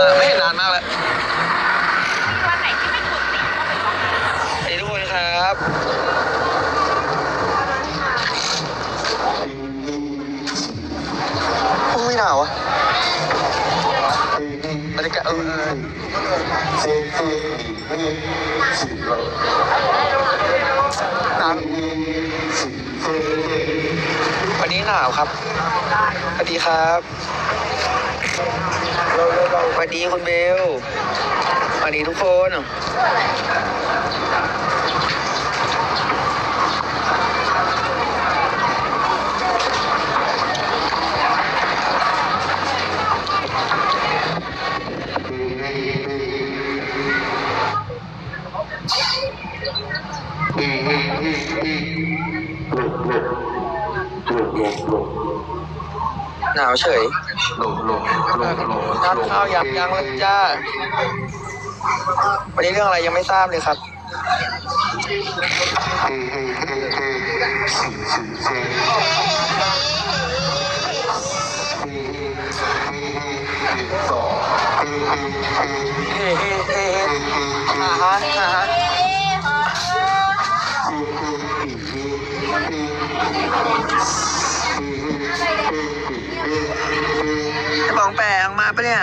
อ่าไม่เห็นนานมากแล้ววันไหนที่ไม่กดติดก็เป็นวันนั้นสวัสดีทุกคนครับอุ้ยหนาวอะบรรยากาศเออเออหนาววันนี้หนาวครับสวัสดีครับ สวัสดีคุณเบลสวัสดีทุกคน หนาวเฉยทานข้าวยังยังเลยจ้า วันนี้เรื่องอะไรยังไม่ทราบเลยครับเฮ้เฮ้เฮ้เฮ้อ่าฮะอ่าฮะ จะบองแปลงมาปะเนี่ย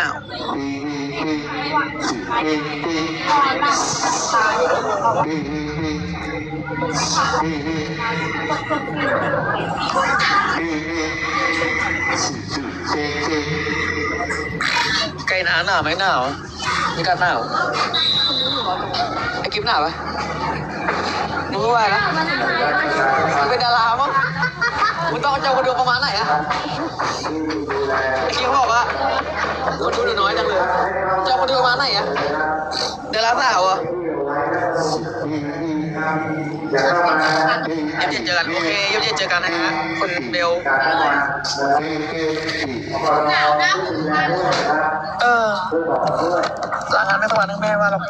ไกลหนาหนาวไหมหนาวมีการหนาวไอ้กิฟหนาวปะมึงรู้ว่านะมึงเป็นดารามั้ง มึงต้องเจ้าคนดูประมาณไหนอะไอ้กิฟบอกว่าคนดูน้อยจังเลยเจ้าคนดูประมาณไหนอะเดาราสาวเหรอะเย็บเย็นเจอกันโอเคเย็บเย็นเจอกันนะฮะคุณเบลเออลางานไม่สบายนึกแม่ว่าหรอก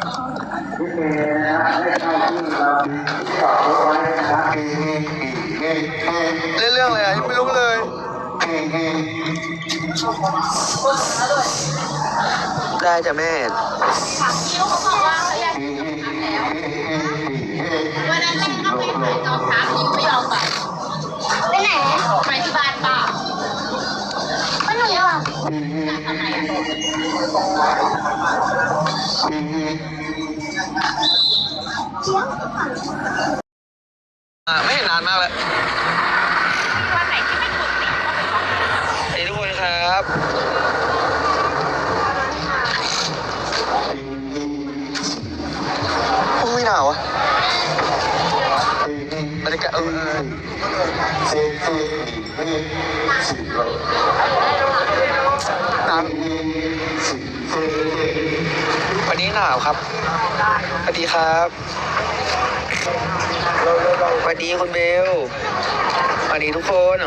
ได้จ้ะแม่ถาพี่เขาบอกว่าเขาอยากไปแล้ววันนั้นแม่ก็ไปขายจอมท้าพี่ไม่ยอมไปไปไหนไปที่บ้านป้าก็หนูอะทำไมอ่าไม่เห็นนานมากแล้ว รยากาศเออเออหนาววันนี้หนาวครับสวัสดีครับสวัสดีคุณเบลสวัสดีทุกคน